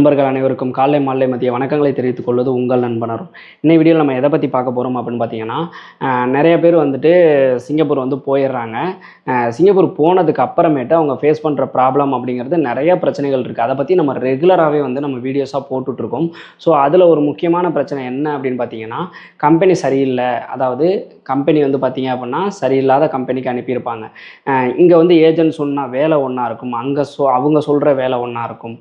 நண்பர்கள் அனைவருக்கும் காலை மாலை மதிய வணக்கங்களை தெரிவித்துக் கொள்வது உங்கள் நண்பனரும் இன்னை வீடியோவில் நம்ம எதை பற்றி பார்க்க போகிறோம் அப்படின்னு பார்த்தீங்கன்னா நிறைய பேர் வந்துட்டு சிங்கப்பூர் வந்து போயிடுறாங்க. சிங்கப்பூர் போனதுக்கு அப்புறமேட்டு அவங்க ஃபேஸ் பண்ணுற ப்ராப்ளம் அப்படிங்கிறது நிறைய பிரச்சனைகள் இருக்குது அதை பற்றி நம்ம ரெகுலராகவே வந்து நம்ம வீடியோஸாக போட்டுட்ருக்கோம் ஸோ அதில் ஒரு முக்கியமான பிரச்சனை என்ன அப்படின்னு பார்த்தீங்கன்னா கம்பெனி சரியில்லை. அதாவது கம்பெனி வந்து பார்த்தீங்க அப்படின்னா சரியில்லாத கம்பெனிக்கு அனுப்பியிருப்பாங்க. இங்கே வந்து ஏஜென்ட் சொன்னால் வேலை ஒன்றா இருக்கும். அங்கே சொ அவங்க சொல்கிற வேலை ஒன்றா இருக்கும்.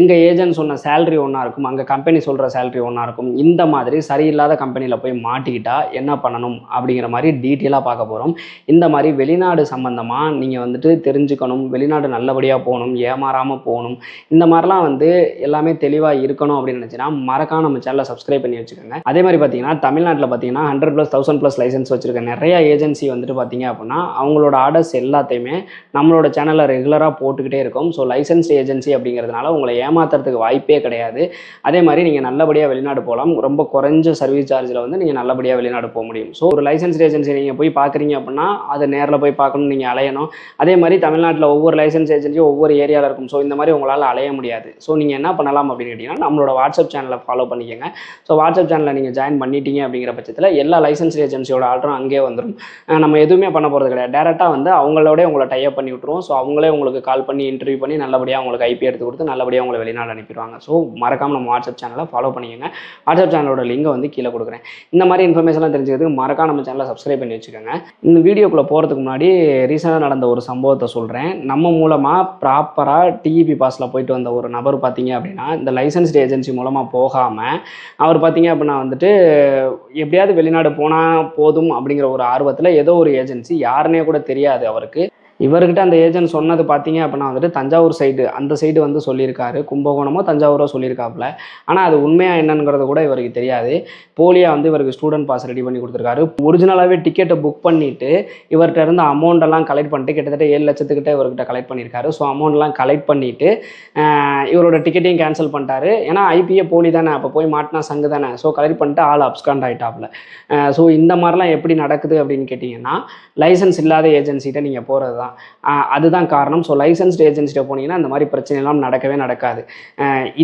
இங்கே ஏஜென்ட் சொன்ன சேலரி ஒன்றா இருக்கும். அங்கே கம்பெனி சொல்கிற சேலரி ஒன்றா இருக்கும். இந்த மாதிரி சரியில்லாத கம்பெனியில் போய் மாட்டிக்கிட்டா என்ன பண்ணணும்? அப்படிங்கிற மாதிரி டீட்டெயிலாக பார்க்க போகிறோம் இந்த மாதிரி வெளிநாடு சம்மந்தமாக நீங்கள் வந்துட்டு தெரிஞ்சுக்கணும். வெளிநாடு நல்லபடியாக போகணும். ஏமாறாமல் போகணும். இந்த மாதிரிலாம் வந்து எல்லாமே தெளிவாக இருக்கணும் அப்படின்னு நினச்சினா மறக்காம நம்ம சேனலை சப்ஸ்கிரைப் பண்ணி வச்சுக்கோங்க. அதே மாதிரி பார்த்தீங்கன்னா தமிழ்நாட்டில் பார்த்தீங்கன்னா hundred plus thousand plus license வச்சுருக்க நிறைய ஏஜென்சி வந்துட்டு பார்த்தீங்க அப்படின்னா அவங்களோட ஆர்டர்ஸ் எல்லாத்தையுமே நம்மளோட சேனலில் ரெகுலராக போட்டுக்கிட்டே இருக்கும். ஸோ லைசன்ஸ் ஏஜென்சி அப்படிங்கிறதுனால உங்களை ஏமாத்துறதுக்கு வாய்ப்பே கிடையாது. அதே மாதிரி நீங்கள் நல்லபடியாக வெளிநாடு போகலாம். ரொம்ப குறைஞ்ச சர்வீஸ் சார்ஜில் வந்து நீங்கள் நல்லபடியாக வெளிநாடு போக முடியும். ஸோ ஒரு லைசன்ஸ் ஏஜென்சி நீங்கள் போய் பார்க்குறீங்க அப்படின்னா அதை நேரில் போய் பார்க்கணும் நீங்கள் அலையணும். அதே மாதிரி தமிழ்நாட்டில் ஒவ்வொரு லைசன்ஸ் ஏஜென்சியும் ஒவ்வொரு ஏரியாவில் இருக்கும். ஸோ இந்த மாதிரி உங்களால் அலைய முடியாது. ஸோ நீங்கள் என்ன பண்ணலாம் அப்படின்னு கேட்டிங்கன்னா நம்மளோட வாட்ஸ்அப் சேனலை ஃபாலோ பண்ணிக்கோங்க. ஸோ வாட்ஸ்அப் சேனலில் நீங்கள் ஜாயின் பண்ணிட்டீங்க அப்படிங்கிற பட்சத்தில் எல்லா லைசன்ஸ் ஏஜென்சியோட ஆர்டரும் அங்கேயே வந்துடும் நம்ம எதுவுமே பண்ண போகிறது கிடையாது. டேரெக்டாக வந்து அவங்களோட உங்களை டைப் பண்ணி விட்ருவோம் ஸோ அவங்களே உங்களுக்கு கால் பண்ணி இன்டர்வியூ பண்ணி நல்லபடியாக உங்களுக்கு ஐபி எடுத்து கொடுத்து நல்லபடியாக உங்களை வெளிநாடு அனுப்பிடுவாங்க ஸோ மறக்காமல் நம்ம வாட்ஸ்அப் சேனலை ஃபாலோ பண்ணிக்கோங்க. வாட்ஸ்அப் சேனலோட லிங்கை வந்து கீழே கொடுக்குறேன். இந்த மாதிரி இன்ஃபர்மேஷன்லாம் தெரிஞ்சுக்கிறதுக்கு மறக்காம நம்ம சேனலை சப்ஸ்கிரைப் பண்ணி வச்சுக்கோங்க. இந்த வீடியோக்குள்ளே போகிறதுக்கு முன்னாடி ரீசெண்டாக நடந்த ஒரு சம்பவத்தை சொல்கிறேன் நம்ம மூலமாக ப்ராப்பராக டிஇபி பாஸில் போயிட்டு வந்த ஒரு நபர் பார்த்தீங்க அப்படின்னா இந்த லைசன்ஸ்டு ஏஜென்சி மூலமாக போகாமல் அவர் பார்த்தீங்க அப்படின்னா வந்துட்டு எப்படியாவது வெளிநாடு போனால் போதும் அப்படிங்கிற ஒரு ஆர்வத்தில் ஏதோ ஒரு ஏஜென்சி யாருன்னே கூட தெரியாது அவருக்கு. இவர்கிட்ட அந்த ஏஜென்ட் சொன்னது பார்த்தீங்க அப்படின்னா வந்துட்டு தஞ்சாவூர் சைடு அந்த சைடு வந்து சொல்லியிருக்காரு. கும்பகோணமோ தஞ்சாவூரோ சொல்லியிருக்காப்புல. ஆனால் அது உண்மையாக என்னங்கிறது கூட இவருக்கு தெரியாது. போலியாக வந்து இவருக்கு ஸ்டூடெண்ட் பாஸ் ரெடி பண்ணி கொடுத்துருக்காரு. ஒரிஜினலாகவே டிக்கெட்டை புக் பண்ணிவிட்டு இவர்கிட்ட இருந்து அமௌண்ட் எல்லாம் கலெக்ட் பண்ணிட்டு கிட்டத்தட்ட ஏழு லட்சத்துக்கிட்ட இவர்கிட்ட கலெக்ட் பண்ணியிருக்காரு. ஸோ அமௌண்ட்லாம் கலெக்ட் பண்ணிவிட்டு இவரோட டிக்கெட்டையும் கேன்சல் பண்ணிட்டாரு. ஏன்னா ஐபிஏ போலி தானே. அப்போ போய் மாட்டினா சங்கு தானே. ஸோ கலெக்ட் பண்ணிட்டு ஆள் அப்ஸ்காண்ட் ஆகிட்டாப்புல ஸோ இந்த மாதிரிலாம் எப்படி நடக்குது அப்படின்னு கேட்டிங்கன்னா லைசன்ஸ் இல்லாத ஏஜென்சிகிட்ட நீங்கள் போகிறது தான் அதுதான் காரணம். ஸோ லைசன்ஸ்டு ஏஜென்சிட்ட போனீங்கன்னா இந்த மாதிரி பிரச்சனைலாம் நடக்கவே நடக்காது.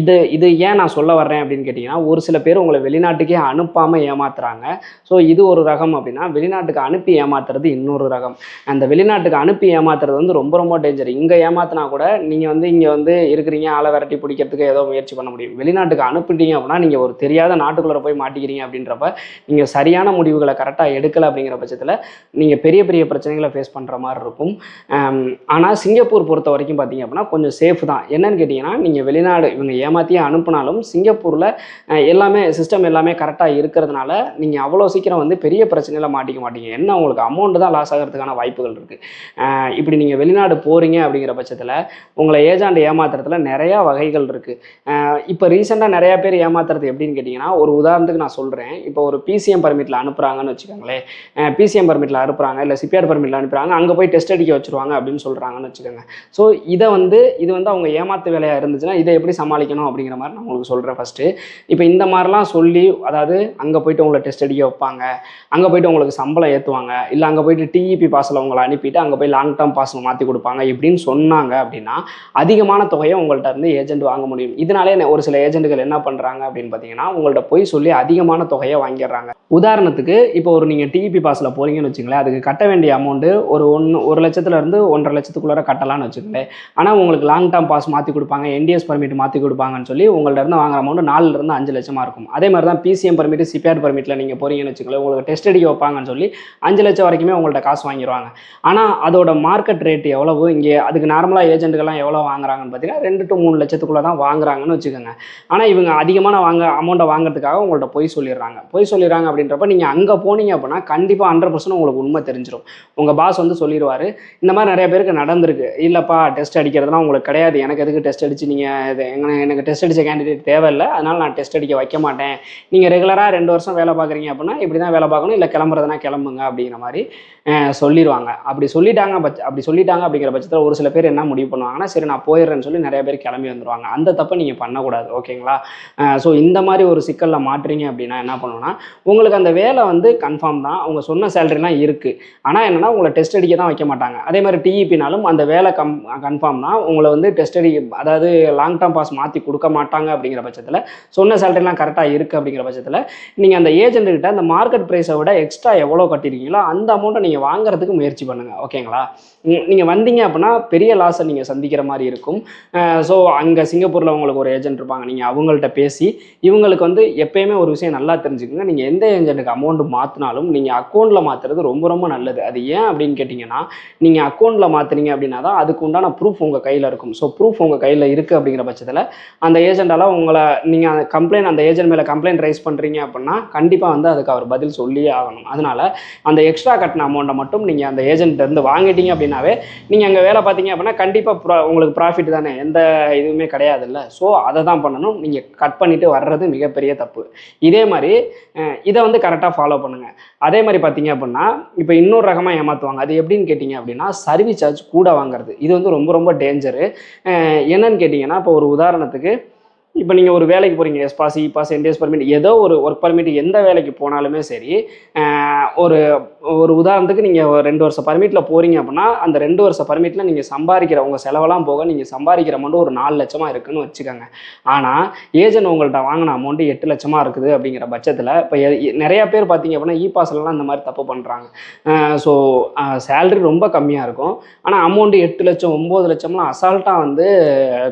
இது இது ஏன் நான் சொல்ல வர்றேன் அப்படின்னு கேட்டிங்கன்னா ஒரு சில பேர் உங்களை வெளிநாட்டுக்கே அனுப்பாமல் ஏமாத்துறாங்க. ஸோ இது ஒரு ரகம் அப்படின்னா வெளிநாட்டுக்கு அனுப்பி ஏமாத்துறது இன்னொரு ரகம். அந்த வெளிநாட்டுக்கு அனுப்பி ஏமாத்துறது வந்து ரொம்ப ரொம்ப டேஞ்சர் இங்கே ஏமாத்தினா கூட நீங்கள் வந்து இங்கே வந்து இருக்கிறீங்க ஆளை விரட்டி பிடிக்கிறதுக்கு ஏதோ முயற்சி பண்ண முடியும். வெளிநாட்டுக்கு அனுப்பிட்டீங்க அப்படின்னா நீங்கள் ஒரு தெரியாத நாட்டுக்குள்ளே போய் மாட்டிக்கிறீங்க அப்படின்றப்ப நீங்கள் சரியான முடிவுகளை கரெக்டாக எடுக்கலை அப்படிங்கிற பட்சத்தில் நீங்கள் பெரிய பெரிய பிரச்சனைகளை ஃபேஸ் பண்ணுற மாதிரி இருக்கும். ஆனால் சிங்கப்பூர் பொறுத்த வரைக்கும் பார்த்தீங்க அப்படின்னா கொஞ்சம் சேஃப் தான். என்னன்னு கேட்டிங்கன்னா நீங்கள் வெளிநாடு இவங்க ஏமாற்றியே அனுப்புனாலும் சிங்கப்பூரில் எல்லாமே சிஸ்டம் எல்லாமே கரெக்டாக இருக்கிறதுனால நீங்கள் அவ்வளோ சீக்கிரம் வந்து பெரிய பிரச்சனையில் மாட்டிக்க மாட்டீங்க. என்ன உங்களுக்கு அமௌண்ட் தான் லாஸ் ஆகிறதுக்கான வாய்ப்புகள் இருக்குது இப்படி நீங்கள் வெளிநாடு போகிறீங்க அப்படிங்கிற பட்சத்தில் உங்களை ஏஜாண்டு ஏமாத்துறதுல நிறையா வகைகள் இருக்குது இப்போ ரீசெண்டாக நிறையா பேர் ஏமாத்துறது எப்படின்னு கேட்டிங்கன்னா ஒரு உதாரணத்துக்கு நான் சொல்கிறேன் இப்போ ஒரு பிசிஎம் பர்மிட்டில் அனுப்புகிறாங்கன்னு வச்சுக்கோங்களேன். பிசிஎம் பர்மிட்டில் அனுப்புகிறாங்க இல்லை சிபிஆர் பர்மிட்டில் அனுப்புகிறாங்க அங்கே போய் டெஸ்ட் அடிக்க வச்சுருவாங்க அப்படின்னு சொல்கிறாங்கன்னு வச்சுக்கோங்க. ஸோ இதை வந்து இது வந்து அவங்க ஏமாத்து வேலையாக இருந்துச்சுன்னா இதை எப்படி சமாளிக்கணும் அப்படிங்கிற மாதிரி நான் உங்களுக்கு சொல்கிறேன் ஃபஸ்ட்டு இப்போ இந்த மாதிரிலாம் சொல்லி அதாவது அங்கே போயிட்டு உங்களை டெஸ்ட் அடிக்க வைப்பாங்க அங்கே போயிட்டு உங்களுக்கு சம்பளம் ஏற்றுவாங்க இல்லை அங்கே போயிட்டு டிஇபி பாஸில் உங்களை அனுப்பிட்டு அங்கே போய் லாங் டேர்ம் பாஸில் மாற்றி கொடுப்பாங்க இப்படின்னு சொன்னாங்க அப்படின்னா அதிகமான தொகையை உங்கள்கிட்ட இருந்து ஏஜென்ட் வாங்க முடியும். இதனாலே ஒரு சில ஏஜென்ட்டுகள் என்ன பண்ணுறாங்க அப்படின்னு பார்த்தீங்கன்னா உங்கள்கிட்ட போய் சொல்லி அதிகமான தொகையை வாங்கிடுறாங்க. உதாரணத்துக்கு இப்போ ஒரு நீங்கள் டிஇபி பாஸில் போகிறீங்கன்னு வச்சுங்களேன் அதுக்கு கட்ட வேண்டிய அமௌண்ட்டு ஒரு ஒன்று ஒரு லட்சத்து இருந்து ஒன்றரை லட்சத்துக்குள்ளார கட்டலாம்னு வச்சுக்கோங்களேன். ஆனால் உங்களுக்கு லாங் டேர்ம் பாஸ் மாற்றி கொடுப்பாங்க என்டிஎஸ் பர்மிட் மாற்றி கொடுப்பாங்கன்னு சொல்லி உங்கள்ட்ட இருந்து வாங்குற அமௌண்ட் நாலுல இருந்து அஞ்சு லட்சமாக இருக்கும். அதே மாதிரி தான் பிசிஎம் பர்மிட் சிபிஆர் பர்மிட்டில் நீங்கள் போகிறீங்கன்னு வச்சுக்கோங்களேன் உங்களுக்கு டெஸ்ட் அடிக்க வைப்பாங்கன்னு சொல்லி அஞ்சு லட்சம் வரைக்குமே உங்கள்ட்ட காசு வாங்கிடுவாங்க ஆனால் அதோட மார்க்கெட் ரேட் எவ்வளவு இங்கே அதுக்கு நார்மலாக ஏஜென்ட்டுகள்லாம் எவ்வளோ வாங்குறாங்கன்னு பார்த்தீங்கன்னா ரெண்டு டு மூணு லட்சத்துக்குள்ளே தான் வாங்குறாங்கன்னு வச்சுக்கோங்க. ஆனால் இவங்க அதிகமான வாங்க அமௌண்ட்டை வாங்குறதுக்காக உங்கள்ட்ட பொய் சொல்லிடுறாங்க. பொய் சொல்லிடுறாங்க அப்படின்றப்ப நீங்கள் அங்கே போனீங்க அப்படின்னா கண்டிப்பாக ஹண்ட்ரட் பர்சன்ட் உங்களுக்கு உண்மை தெரிஞ்சிடும் உங்கள் பாஸ் வந்து சொல்லிடுவார் இந்த மாதிரி நிறைய பேருக்கு நடந்திருக்கு. இல்லைப்பா டெஸ்ட் அடிக்கிறதுலாம் உங்களுக்கு கிடையாது. எனக்கு எதுக்கு டெஸ்ட் அடிச்சு நீங்கள் இது எனக்கு டெஸ்ட் அடித்த கேண்டிடேட் தேவையில்லை. அதனால் நான் டெஸ்ட் அடிக்க வைக்க மாட்டேன். நீங்கள் ரெகுலராக ரெண்டு வருஷம் வேலை பார்க்குறீங்க அப்படின்னா இப்படி தான் வேலை பார்க்கணும். இல்லை கிளம்புறதுனா கிளம்புங்க அப்படிங்கிற மாதிரி சொல்லிடுவாங்க அப்படி சொல்லிட்டாங்க பட்ச அப்படி சொல்லிட்டாங்க அப்படிங்கிற பட்சத்தில் ஒரு சில பேர் என்ன முடிவு பண்ணுவாங்கன்னா சரி நான் போயிடுறேன்னு சொல்லி நிறைய பேர் கிளம்பி வந்துருவாங்க. அந்த தப்பை நீங்கள் பண்ணக்கூடாது ஓகேங்களா? ஸோ இந்த மாதிரி ஒரு சிக்கலில் மாட்டுறீங்க அப்படின்னா என்ன பண்ணணும்னா உங்களுக்கு அந்த வேலை வந்து கன்ஃபார்ம் தான். அவங்க சொன்ன சேலரிலாம் இருக்குது ஆனால் என்னென்னா உங்களை டெஸ்ட் அடிக்க தான் வைக்க மாட்டாங்க. அதே மாதிரி டிஇபினாலும் அந்த வேலை கம் கன்ஃபார்ம் தான். உங்களை வந்து டெஸ்டடி அதாவது லாங் டேர்ம் பாஸ் மாற்றி கொடுக்க மாட்டாங்க அப்படிங்கிற பட்சத்தில் சொன்ன சேலரிலாம் கரெக்டாக இருக்குது அப்படிங்கிற பட்சத்தில் நீங்கள் அந்த ஏஜென்ட்டுக்கிட்ட அந்த மார்க்கெட் ப்ரைஸை விட எக்ஸ்ட்ரா எவ்வளோ கட்டிருக்கீங்களோ அந்த அமௌண்ட்டை நீங்கள் வாங்குறதுக்கு முயற்சி பண்ணுங்கள் ஓகேங்களா நீங்கள் வந்தீங்க அப்படின்னா பெரிய லாஸை நீங்கள் சந்திக்கிற மாதிரி இருக்கும். ஸோ அங்கே சிங்கப்பூரில் உங்களுக்கு ஒரு ஏஜென்ட் இருப்பாங்க நீங்கள் அவங்கள்ட்ட பேசி இவங்களுக்கு வந்து எப்பயுமே ஒரு விஷயம் நல்லா தெரிஞ்சுக்கோங்க. நீங்கள் எந்த ஏஜென்ட்டுக்கு அமௌண்ட் மாற்றினாலும் நீங்கள் அக்கௌண்ட்டில் மாற்றுறது ரொம்ப ரொம்ப நல்லது. அது ஏன் அப்படின்னு கேட்டிங்கன்னா நீங்கள் நீங்கள் அக்கௌண்ட்டில் மாற்றுறீங்க அப்படின்னா தான் அதுக்கு உண்டான ப்ரூஃப் உங்கள் கையில் இருக்கும். ஸோ ப்ரூஃப் உங்கள் கையில் இருக்குது அப்படிங்கிற பட்சத்தில் அந்த ஏஜென்ட்டால் உங்களை நீங்கள் அந்த கம்ப்ளைண்ட் அந்த ஏஜென்ட் மேலே கம்ப்ளைண்ட் ரைஸ் பண்ணுறீங்க அப்படின்னா கண்டிப்பாக வந்து அதுக்கு அவர் பதில் சொல்லியே ஆகணும். அதனால் அந்த எக்ஸ்ட்ரா கட்டின அமௌண்ட்டை மட்டும் நீங்கள் அந்த ஏஜென்ட்லேருந்து வாங்கிட்டீங்க அப்படின்னாவே நீங்கள் அங்கே வேலை பார்த்தீங்க அப்படின்னா கண்டிப்பாக உங்களுக்கு ப்ராஃபிட் தானே. எந்த இதுவுமே கிடையாதுல்ல. ஸோ அதை தான் பண்ணணும். நீங்கள் கட் பண்ணிவிட்டு வர்றது மிகப்பெரிய தப்பு. இதே மாதிரி இதை வந்து கரெக்டாக ஃபாலோ பண்ணுங்கள் அதே மாதிரி பார்த்தீங்க அப்படின்னா இப்போ இன்னொரு ரகமாக ஏமாற்றுவாங்க அது எப்படின்னு கேட்டிங்க அப்படின்னா சர்வீஸ் சார்ஜ் கூட வாங்குறது. இது வந்து ரொம்ப ரொம்ப டேஞ்சரு என்னன்னு கேட்டிங்கன்னா இப்போ ஒரு உதாரணத்துக்கு இப்போ நீங்கள் ஒரு வேலைக்கு போகிறீங்க S pass E pass NTS permit ஏதோ ஒரு ஒர்க் பர்மிட் எந்த வேலைக்கு போனாலுமே சரி ஒரு ஒரு உதாரணத்துக்கு நீங்கள் ரெண்டு வருஷம் பர்மிட்டில் போகிறீங்க அப்படின்னா அந்த ரெண்டு வருஷம் பர்மிட்டில் நீங்கள் சம்பாதிக்கிற உங்கள் செலவெல்லாம் போக நீங்கள் சம்பாதிக்கிற அமௌண்ட் ஒரு நாலு லட்சமாக இருக்குன்னு வச்சுக்கோங்க. ஆனால் ஏஜென்ட் உங்கள்கிட்ட வாங்கின அமௌண்ட்டு எட்டு லட்சமாக இருக்குது அப்படிங்கிற பட்சத்தில் இப்போ நிறையா பேர் பார்த்தீங்க அப்படின்னா இ பாஸ்லலாம் இந்த மாதிரி தப்பு பண்ணுறாங்க ஸோ சேல்ரி ரொம்ப கம்மியாக இருக்கும். ஆனால் அமௌண்ட்டு எட்டு லட்சம் ஒம்பது லட்சம்லாம் அசால்ட்டாக வந்து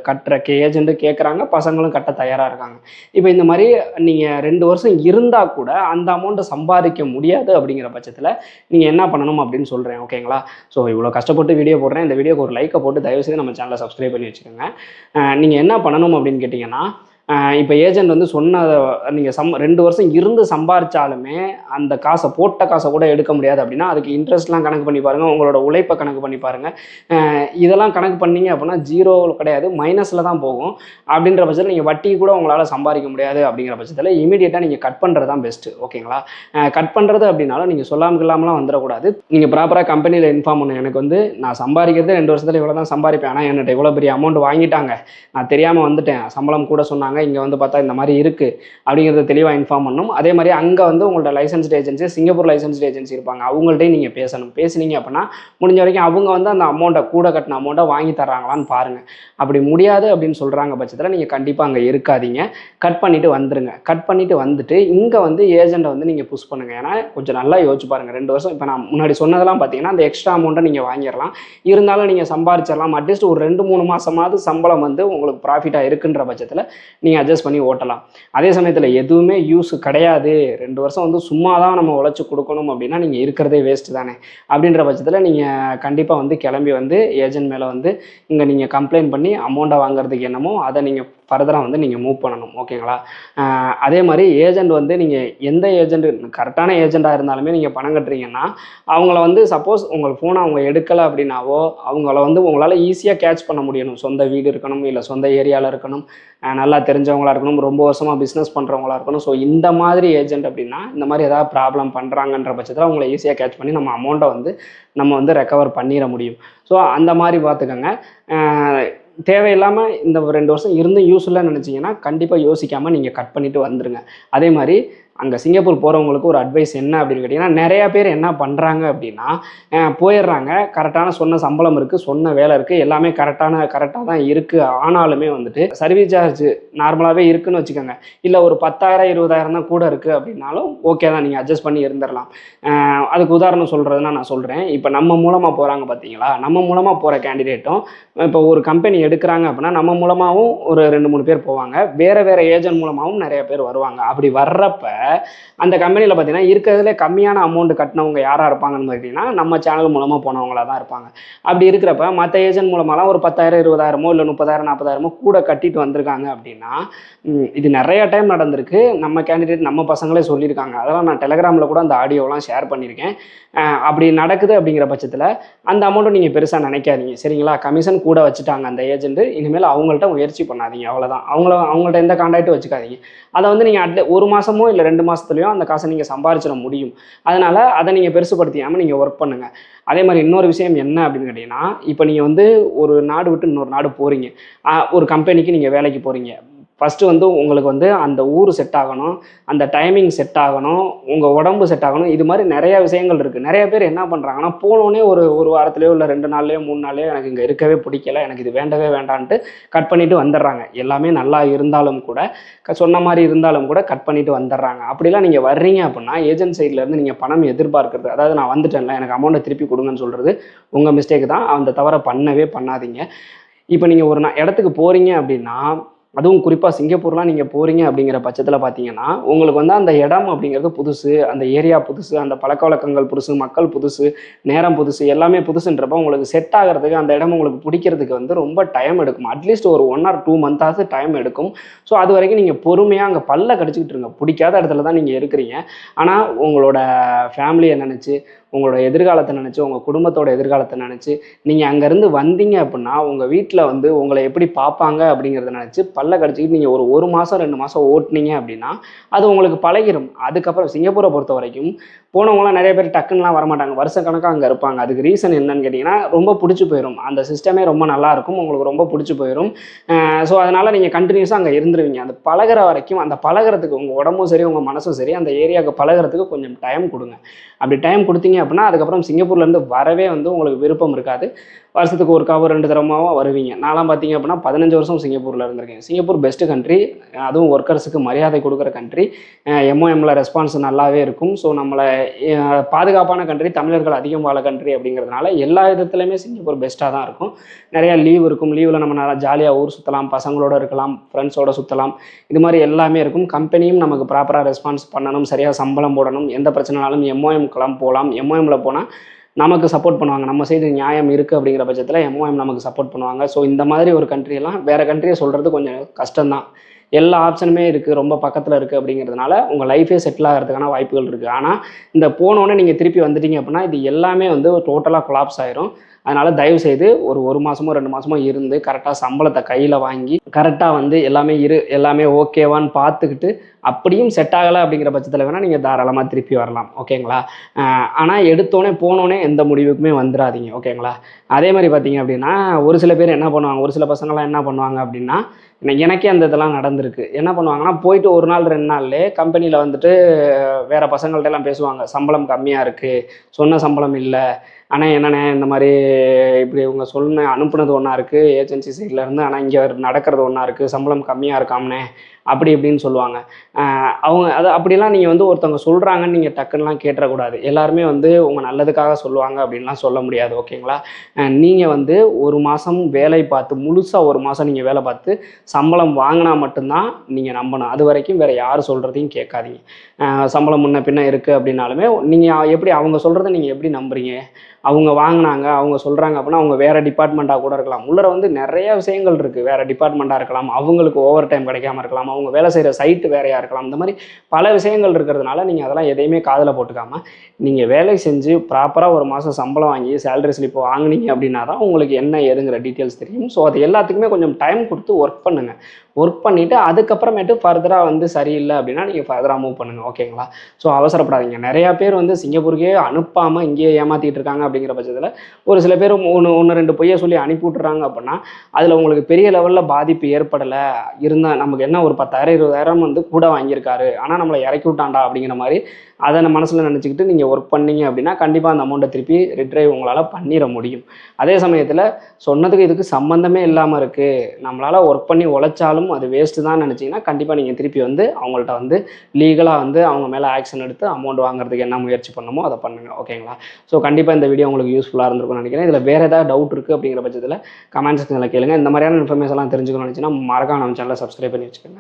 கட்டுற ஏஜென்ட்டு கேட்குறாங்க பசங்களும் கட்ட தயாராக இருக்காங்க. இப்போ இந்த மாதிரி நீங்கள் ரெண்டு வருஷம் இருந்தால் கூட அந்த அமௌண்ட்டை சம்பாதிக்க முடியாது அப்படிங்கிற பட்சத்தில் நீங்கள் என்ன பண்ணணும் அப்படின்னு சொல்கிறேன் ஓகேங்களா ஸோ இவ்வளோ கஷ்டப்பட்டு வீடியோ போடுறேன். இந்த வீடியோக்கு ஒரு லைக்கை போட்டு தயவுசெய்து நம்ம சேனலை சப்ஸ்கிரைப் பண்ணி வச்சுக்கோங்க. நீங்கள் என்ன பண்ணணும் அப்படின்னு கேட்டிங்கன்னா இப்போ ஏஜென்ட் வந்து சொன்ன நீங்கள் சம் ரெண்டு வருஷம் இருந்து சம்பாரிச்சாலுமே அந்த காசை போட்ட காசை கூட எடுக்க முடியாது அப்படின்னா அதுக்கு இன்ட்ரெஸ்ட்லாம் கணக்கு பண்ணி பாருங்கள் உங்களோட உழைப்பை கணக்கு பண்ணி பாருங்கள் இதெல்லாம் கணக்கு பண்ணீங்க அப்படின்னா ஜீரோ கிடையாது. மைனஸில் தான் போகும். அப்படின்ற பட்சத்தில் நீங்கள் வட்டி கூட உங்களால் சம்பாதிக்க முடியாது அப்படிங்கிற பட்சத்தில் இமீடியட்டாக நீங்கள் கட் பண்ணுறது தான் பெஸ்ட்டு ஓகேங்களா கட் பண்ணுறது அப்படின்னாலும் நீங்கள் சொல்லாமல் இல்லாமலாம் வந்துடக்கூடாது. நீங்கள் ப்ராப்பராக கம்பெனியில் இன்ஃபார்ம் பண்ணு. எனக்கு வந்து நான் சம்பாதிக்கிறது ரெண்டு வருஷத்தில் இவ்வளோ தான் சம்பாதிப்பேன். ஆனால் என்னட்ட இவ்வளோ பெரிய அமௌண்ட் வாங்கிட்டாங்க. நான் தெரியாமல் வந்துட்டேன். சம்பளம் கூட சொன்னாங்க. இங்கே வந்து பார்த்தா இந்த மாதிரி இருக்குது அப்படிங்கிறத தெளிவாக இன்ஃபார்ம் பண்ணணும் அதே மாதிரி அங்கே வந்து உங்களோட licensed agency Singapore licensed agency இருப்பாங்க. அவங்கள்ட்டையும் நீங்கள் பேசணும். பேசுனீங்க அப்படின்னா முடிஞ்ச வரைக்கும் அவங்க வந்து அந்த அமௌண்ட்டை கூட கட்டின அமௌண்ட்டை வாங்கி தர்றாங்களான்னு பாருங்கள் அப்படி முடியாது அப்படின்னு சொல்கிறாங்க பட்சத்தில் நீங்கள் கண்டிப்பாக அங்கே இருக்காதீங்க. கட் பண்ணிவிட்டு வந்துடுங்க கட் பண்ணிவிட்டு வந்துட்டு இங்கே வந்து ஏஜெண்ட்டை வந்து நீங்கள் புஷ் பண்ணுங்கள் ஏன்னா கொஞ்சம் நல்லா யோசிச்சு பாருங்கள் ரெண்டு வருஷம் இப்போ நான் முன்னாடி சொன்னதெல்லாம் பார்த்தீங்கன்னா அந்த எக்ஸ்ட்ரா அமௌண்ட்டை நீங்கள் வாங்கிடலாம். இருந்தாலும் நீங்கள் சம்பாரிச்சிடலாம். அட்லீஸ்ட் ஒரு ரெண்டு மூணு மாதமாவது சம்பளம் வந்து உங்களுக்கு ப்ராஃபிட்டாக இருக்குன்ற பட்சத்தில் நீங்கள் அட்ஜஸ்ட் பண்ணி ஓட்டலாம். அதே சமயத்தில் எதுவுமே யூஸ் கிடையாது. ரெண்டு வருஷம் வந்து சும்மா தான் நம்ம உழைச்சி கொடுக்கணும் அப்படின்னா நீங்கள் இருக்கிறதே வேஸ்ட் தானே. அப்படின்ற பட்சத்தில் நீங்கள் கண்டிப்பாக வந்து கிளம்பி வந்து ஏஜென்ட் மேலே வந்து இங்கே நீங்கள் கம்ப்ளைண்ட் பண்ணி அமௌண்ட்டை வாங்குறதுக்கு என்னமோ அதை நீங்கள் ஃபர்தராக வந்து நீங்கள் மூவ் பண்ணணும். ஓகேங்களா அதே மாதிரி ஏஜென்ட் வந்து நீங்கள் எந்த ஏஜென்ட் கரெக்டான ஏஜெண்ட்டாக இருந்தாலுமே நீங்கள் பணம் கட்டுறீங்கன்னா அவங்கள வந்து சப்போஸ் உங்கள் ஃபோனை அவங்க எடுக்கலை அப்படின்னாவோ அவங்கள வந்து உங்களால் ஈஸியாக கேட்ச் பண்ண முடியணும். சொந்த வீடு இருக்கணும் இல்லை சொந்த ஏரியாவில் இருக்கணும். நல்லா நல்லா தெரிஞ்சவங்களா இருக்கணும் ரொம்ப வருஷமாக பிஸ்னஸ் பண்ணுறவங்களா இருக்கணும். ஸோ இந்த மாதிரி ஏஜென்ட் அப்படின்னா இந்த மாதிரி ஏதாவது ப்ராப்ளம் பண்ணுறாங்கன்ற பட்சத்தில் அவங்கள ஈஸியாக கேட்ச் பண்ணி நம்ம அமௌண்ட்டை வந்து நம்ம வந்து ரெக்கவர் பண்ணிட முடியும். ஸோ அந்த மாதிரி பார்த்துக்கோங்க. தேவையில்லாமல் இந்த ஒரு ரெண்டு வருஷம் இருந்து யூஸ் இல்லைன்னு நினச்சிங்கன்னா கண்டிப்பாக யோசிக்காமல் நீங்கள் கட் பண்ணிவிட்டு வந்துடுங்க அதே மாதிரி அங்கே சிங்கப்பூர் போகிறவங்களுக்கு ஒரு அட்வைஸ் என்ன அப்படின்னு கேட்டிங்கன்னா நிறையா பேர் என்ன பண்ணுறாங்க அப்படின்னா போயிடுறாங்க. கரெக்டான சொன்ன சம்பளம் இருக்குது சொன்ன வேலை இருக்குது எல்லாமே கரெக்டான கரெக்டாக தான் இருக்குது ஆனாலுமே வந்துட்டு சர்வீஸ் சார்ஜ் நார்மலாகவே இருக்குன்னு வச்சுக்கோங்க. இல்லை ஒரு பத்தாயிரம் இருபதாயிரம் தான் கூட இருக்குது அப்படின்னாலும் ஓகே தான் நீங்கள் அட்ஜஸ்ட் பண்ணி இருந்துடலாம். அதுக்கு உதாரணம் சொல்கிறதுனா நான் சொல்கிறேன் இப்போ நம்ம மூலமாக போகிறாங்க பார்த்தீங்களா நம்ம மூலமாக போகிற கேண்டிடேட்டும் இப்போ ஒரு கம்பெனி எடுக்கிறாங்க அப்படின்னா நம்ம மூலமாகவும் ஒரு ரெண்டு மூணு பேர் போவாங்க. வேறு வேறு ஏஜென்ட் மூலமாகவும் நிறைய பேர் வருவாங்க. அப்படி வர்றப்போ அந்த கம்பெனியில் பார்த்தீங்கன்னா இருக்கிறதுல கம்மியான அமௌண்ட் கட்டினவங்க யாராக இருப்பாங்கன்னு பார்த்தீங்கன்னா நம்ம சேனல் மூலமாக போனவங்களா தான் இருப்பாங்க. அப்படி இருக்கிறப்ப மற்ற ஏஜென்ட் மூலமாலாம் ஒரு பத்தாயிரம் இருபதாயிரமோ இல்லை முப்பதாயிரம் நாற்பதாயிரமோ கூட கட்டிட்டு வந்திருக்காங்க அப்படின்னா இது நிறைய டைம் நடந்திருக்கு. நம்ம கேண்டிடேட் நம்ம பசங்களே சொல்லியிருக்காங்க. அதெல்லாம் நான் டெலகிராமில் கூட அந்த ஆடியோலாம் ஷேர் பண்ணியிருக்கேன். அப்படி நடக்குது அப்படிங்கிற பட்சத்தில் அந்த அமௌண்ட்டை நீங்கள் பெருசாக நினைக்காதீங்க. சரிங்களா? கமிஷன் கூட வச்சுட்டாங்க அந்த ஏஜென்ட் இனிமேல் அவங்கள்ட்ட முயற்சி பண்ணாதீங்க. அவ்வளோதான் அவங்கள அவங்கள்ட்ட எந்த கான்டாக்டும் வச்சுக்காதீங்க. அதை வந்து நீங்கள் அட்ல ஒரு மாதமோ இல்லை ரெண்டு ரெண்டு மாதத்துலையும் அந்த காசை நீங்கள் சம்பாரிச்சிட முடியும். அதனால் அதை நீங்கள் பெருசுப்படுத்தியாமல் நீங்கள் ஒர்க் பண்ணுங்கள் அதே மாதிரி இன்னொரு விஷயம் என்ன அப்படின்னு கேட்டிங்கன்னா இப்போ நீங்கள் வந்து ஒரு நாடு விட்டு இன்னொரு நாடு போகிறீங்க ஒரு கம்பெனிக்கு நீங்கள் வேலைக்கு போகிறீங்க ஃபஸ்ட்டு வந்து உங்களுக்கு வந்து அந்த ஊர் செட் ஆகணும் அந்த டைமிங் செட் ஆகணும் உங்கள் உடம்பு செட் ஆகணும். இது மாதிரி நிறையா விஷயங்கள் இருக்குது நிறைய பேர் என்ன பண்ணுறாங்கன்னா போனோடனே ஒரு ஒரு வாரத்துலேயோ இல்லை ரெண்டு நாள்லையோ மூணு நாள்லேயோ எனக்கு இங்கே இருக்கவே பிடிக்கல. எனக்கு இது வேண்டவே வேண்டான்ட்டு கட் பண்ணிட்டு வந்துடுறாங்க. எல்லாமே நல்லா இருந்தாலும் கூட சொன்ன மாதிரி இருந்தாலும் கூட கட் பண்ணிட்டு வந்துடுறாங்க. அப்படிலாம் நீங்கள் வர்றீங்க அப்படின்னா ஏஜென்ட் சைட்லேருந்து நீங்கள் பணம் எதிர்பார்க்கறது அதாவது நான் வந்துட்டேன்ல எனக்கு அமௌண்ட்டை திருப்பி கொடுங்கன்னு சொல்கிறது உங்கள் மிஸ்டேக் தான். அந்த தவறை பண்ணவே பண்ணாதீங்க. இப்போ நீங்கள் ஒரு இடத்துக்கு போகிறீங்க அப்படின்னா அதுவும் குறிப்பாக சிங்கப்பூர்லாம் நீங்கள் போகிறீங்க அப்படிங்கிற பட்சத்தில் பார்த்தீங்கன்னா உங்களுக்கு வந்து அந்த இடம் அப்படிங்கிறது புதுசு அந்த ஏரியா புதுசு அந்த பழக்க வழக்கங்கள் புதுசு மக்கள் புதுசு நேரம் புதுசு எல்லாமே புதுசுன்றப்ப உங்களுக்கு செட் ஆகிறதுக்கு அந்த இடம் உங்களுக்கு பிடிக்கிறதுக்கு வந்து ரொம்ப டைம் எடுக்கும். அட்லீஸ்ட் ஒரு ஒன் ஆர் டூ மந்த்தாவது டைம் எடுக்கும். ஸோ அது வரைக்கும் நீங்கள் பொறுமையாக அங்கே பல்ல கடிச்சிக்கிட்டு இருங்க. பிடிக்காத இடத்துல தான் நீங்கள் இருக்கிறீங்க. ஆனால் உங்களோட ஃபேமிலியை நினச்சி உங்களோட எதிர்காலத்தை நினச்சி உங்கள் குடும்பத்தோட எதிர்காலத்தை நினச்சி நீங்கள் அங்கேருந்து வந்தீங்க அப்படின்னா உங்கள் வீட்டில் வந்து உங்களை எப்படி பார்ப்பாங்க அப்படிங்கிறத நினச்சி பல்ல கடிச்சிக்கிட்டு நீங்கள் ஒரு ஒரு மாதம் ரெண்டு மாதம் ஓட்டுனீங்க அப்படின்னா அது உங்களுக்கு பழகிரும். அதுக்கப்புறம் சிங்கப்பூரை பொறுத்த வரைக்கும் போனவங்களாம் நிறைய பேர் டக்குன்னுலாம் வரமாட்டாங்க. வருஷ கணக்காக அங்கே இருப்பாங்க. அதுக்கு ரீசன் என்னன்னு கேட்டிங்கன்னா ரொம்ப பிடிச்சி போயிடும் அந்த சிஸ்டமே ரொம்ப நல்லாயிருக்கும் உங்களுக்கு ரொம்ப பிடிச்சி போயிடும் ஸோ அதனால் நீங்கள் கண்டினியூஸாக அங்கே இருந்துருவீங்க. அந்த பழகுற வரைக்கும் அந்த பழகுறதுக்கு உங்கள் உடம்பும் சரி உங்கள் மனசும் சரி அந்த ஏரியாவுக்கு பழகுறதுக்கு கொஞ்சம் டைம் கொடுங்க. அப்படி டைம் கொடுத்தீங்க அப்படின்னா அதுக்கப்புறம் சிங்கப்பூர்லேருந்து வரவே வந்து உங்களுக்கு விருப்பம் இருக்காது. வருஷத்துக்கு ஒரு ஒருக்காவோ ரெண்டு தரமாவோ வருவீங்க. நான்லாம் பார்த்தீங்க அப்படின்னா பதினஞ்சு வருஷம் சிங்கப்பூரில் இருந்திருக்கேன். சிங்கப்பூர் பெஸ்ட்டு கண்ட்ரி அதுவும் ஒர்க்கர்ஸுக்கு மரியாதை கொடுக்குற கண்ட்ரி எம்ஓஎம்ல ரெஸ்பான்ஸ் நல்லாவே இருக்கும். ஸோ நம்மளை பாதுகாப்பான கண்ட்ரி தமிழர்கள் அதிகம் வாழ கண்ட்ரி அப்படிங்கிறதுனால எல்லா விதத்துலையுமே சிங்கப்பூர் பெஸ்ட்டாக தான் இருக்கும். நிறைய லீவ் இருக்கும். லீவில் நம்ம நல்லா ஜாலியாக ஊர் சுற்றலாம் பசங்களோட இருக்கலாம் ஃப்ரெண்ட்ஸோட சுற்றலாம் இது மாதிரி எல்லாமே இருக்கும். கம்பெனியும் நமக்கு ப்ராப்பராக ரெஸ்பான்ஸ் பண்ணணும் சரியாக சம்பளம் போடணும். எந்த பிரச்சனைனாலும் எம்ஓஎம்க்கெல்லாம் போகலாம். எம்ஓஎம்ல போனால் நமக்கு சப்போர்ட் பண்ணுவாங்க. நம்ம சைடு நியாயம் இருக்குது அப்படிங்கிற பட்சத்தில் எம்ஓஎம் நமக்கு சப்போர்ட் பண்ணுவாங்க. ஸோ இந்த மாதிரி ஒரு கண்ட்ரியெல்லாம் வேறு கண்ட்ரியை சொல்கிறது கொஞ்சம் கஷ்டம்தான். எல்லா ஆப்ஷனுமே இருக்குது ரொம்ப பக்கத்தில் இருக்குது அப்படிங்கிறதுனால உங்கள் லைஃபே செட்டில் ஆகிறதுக்கான வாய்ப்புகள் இருக்குது ஆனால் இந்த போனோடனே நீங்கள் திருப்பி வந்துட்டீங்க அப்படின்னா இது எல்லாமே வந்து டோட்டலாக கொலாப்ஸ் ஆயிரும். அதனால் தயவு செய்து ஒரு ஒரு மாதமோ ரெண்டு மாதமோ இருந்து கரெக்டாக சம்பளத்தை கையில் வாங்கி கரெக்டாக வந்து எல்லாமே இரு எல்லாமே ஓகேவான்னு பார்த்துக்கிட்டு அப்படியும் செட் ஆகலை அப்படிங்கிற பட்சத்தில் வேணால் நீங்கள் தாராளமாக திருப்பி வரலாம். ஓகேங்களா ஆனால் எடுத்தோடனே போனோடனே எந்த முடிவுக்குமே வந்துடாதீங்க. ஓகேங்களா அதே மாதிரி பார்த்தீங்க அப்படின்னா ஒரு சில பேர் என்ன பண்ணுவாங்க? ஒரு சில பசங்களாம் என்ன பண்ணுவாங்க அப்படின்னா எனக்கே அந்த இதெல்லாம் நடந்திருக்கு. என்ன பண்ணுவாங்கன்னா போயிட்டு ஒரு நாள் ரெண்டு நாள்லே கம்பெனியில் வந்துட்டு வேறு பசங்கள்ட்ட எல்லாம் பேசுவாங்க. சம்பளம் கம்மியாக இருக்குது சொன்ன சம்பளம் இல்லை. ஆனால் என்னண்ணே இந்த மாதிரி இப்படி இவங்க சொன்ன அனுப்புனது ஒன்றா இருக்குது ஏஜென்சி சைட்லேருந்து ஆனால் இங்கே நடக்கிறது ஒன்றா இருக்குது சம்பளம் கம்மியாக இருக்காம்னே. அப்படி இப்படின்னு சொல்லுவாங்க. அவங்க அது அப்படிலாம் நீங்கள் வந்து ஒருத்தவங்க சொல்கிறாங்கன்னு நீங்கள் டக்குன்னுலாம் கேட்டுறக்கூடாது. எல்லாருமே வந்து உங்கள் நல்லதுக்காக சொல்லுவாங்க அப்படின்லாம் சொல்ல முடியாது ஓகேங்களா? நீங்கள் வந்து ஒரு மாதம் வேலை பார்த்து முழுசாக ஒரு மாதம் நீங்கள் வேலை பார்த்து சம்பளம் வாங்கினா மட்டும்தான் நீங்கள் நம்பணும். அது வரைக்கும் வேறு யார் சொல்கிறதையும் கேட்காதீங்க. சம்பளம் முன்ன பின்ன இருக்குது அப்படின்னாலுமே நீங்கள் எப்படி அவங்க சொல்கிறத நீங்கள் எப்படி நம்புறீங்க? அவங்க வாங்கினாங்க அவங்க சொல்கிறாங்க அப்படின்னா அவங்க வேறு டிபார்ட்மெண்ட்டாக கூட இருக்கலாம். உள்ளர வந்து நிறைய விஷயங்கள் இருக்குது வேறு டிபார்ட்மெண்ட்டாக இருக்கலாம். அவங்களுக்கு ஓவர் டைம் கிடைக்காம இருக்கலாம். அவங்க வேலை செய்கிற சைட்டு வேறையாக இருக்கலாம். இந்த மாதிரி பல விஷயங்கள் இருக்கிறதுனால நீங்கள் அதெல்லாம் எதையுமே காதில் போட்டுக்காம நீங்கள் வேலை செஞ்சு ப்ராப்பராக ஒரு மாதம் சம்பளம் வாங்கி சேலரி ஸ்லிப் வாங்குனீங்க அப்படின்னா தான் உங்களுக்கு என்ன ஏதுங்கிற டீட்டெயில்ஸ் தெரியும். ஸோ அது எல்லாத்துக்குமே கொஞ்சம் டைம் கொடுத்து ஒர்க் பண்ணுங்கள் ஒர்க் பண்ணிவிட்டு அதுக்கப்புறமேட்டு ஃபர்தராக வந்து சரியில்லை அப்படின்னா நீங்கள் ஃபர்தராக மூவ் பண்ணுங்கள் ஓகேங்களா ஸோ அவசரப்படாதீங்க. நிறையா பேர் வந்து சிங்கப்பூருக்கே அனுப்பாமல் இங்கேயே ஏமாற்றிட்டு இருக்காங்க அப்படிங்கிற பட்சத்தில் ஒரு சில பேர் ஒன்று ஒன்று ரெண்டு பொய்யை சொல்லி அனுப்பி விட்டுறாங்க அப்படின்னா அதில் உங்களுக்கு பெரிய லெவலில் பாதிப்பு ஏற்படலை. இருந்தால் நமக்கு என்ன ஒரு பத்தாயிரம் இருபதாயிரம் வந்து கூட வாங்கியிருக்காரு. ஆனால் நம்மளை இறக்கி விட்டான்டா அப்படிங்கிற மாதிரி அதை நம்ம மனசில் நினச்சிக்கிட்டு நீங்கள் ஒர்க் பண்ணீங்க அப்படின்னா கண்டிப்பாக அந்த அமௌண்ட்டை திருப்பி ரிட்ரைவ் உங்களால் பண்ணிட முடியும். அதே சமயத்தில் சொன்னதுக்கு இதுக்கு சம்மந்தமே இல்லாமல் இருக்குது நம்மளால் ஒர்க் பண்ணி உழைச்சாலும் அது வேஸ்ட்டு தான் நினச்சிங்கன்னா கண்டிப்பாக நீங்கள் திருப்பி வந்து அவங்கள்ட்ட வந்து லீகலாக வந்து அவங்க மேலே ஆக்ஷன் எடுத்து அமௌண்ட் வாங்குறதுக்கு என்ன முயற்சி பண்ணணுமோ அதை பண்ணுங்கள் ஓகேங்களா ஸோ கண்டிப்பாக இந்த வீடியோ உங்களுக்கு யூஸ்ஃபுல்லாக இருந்திருக்கும்னு நினைக்கிறேன். இதில் வேறு ஏதாவது டவுட் இருக்குது அப்படிங்கிற பட்சத்தில் கமெண்ட் செக்ஷனில் கேளுங்க. இந்த மாதிரியான இன்ஃபர்மேஷன்லாம் தெரிஞ்சுக்கணும்னு நினச்சின்னா மறக்காம நம்ம சேனலை சப்ஸ்கிரைப் பண்ணி வச்சுக்கோங்க.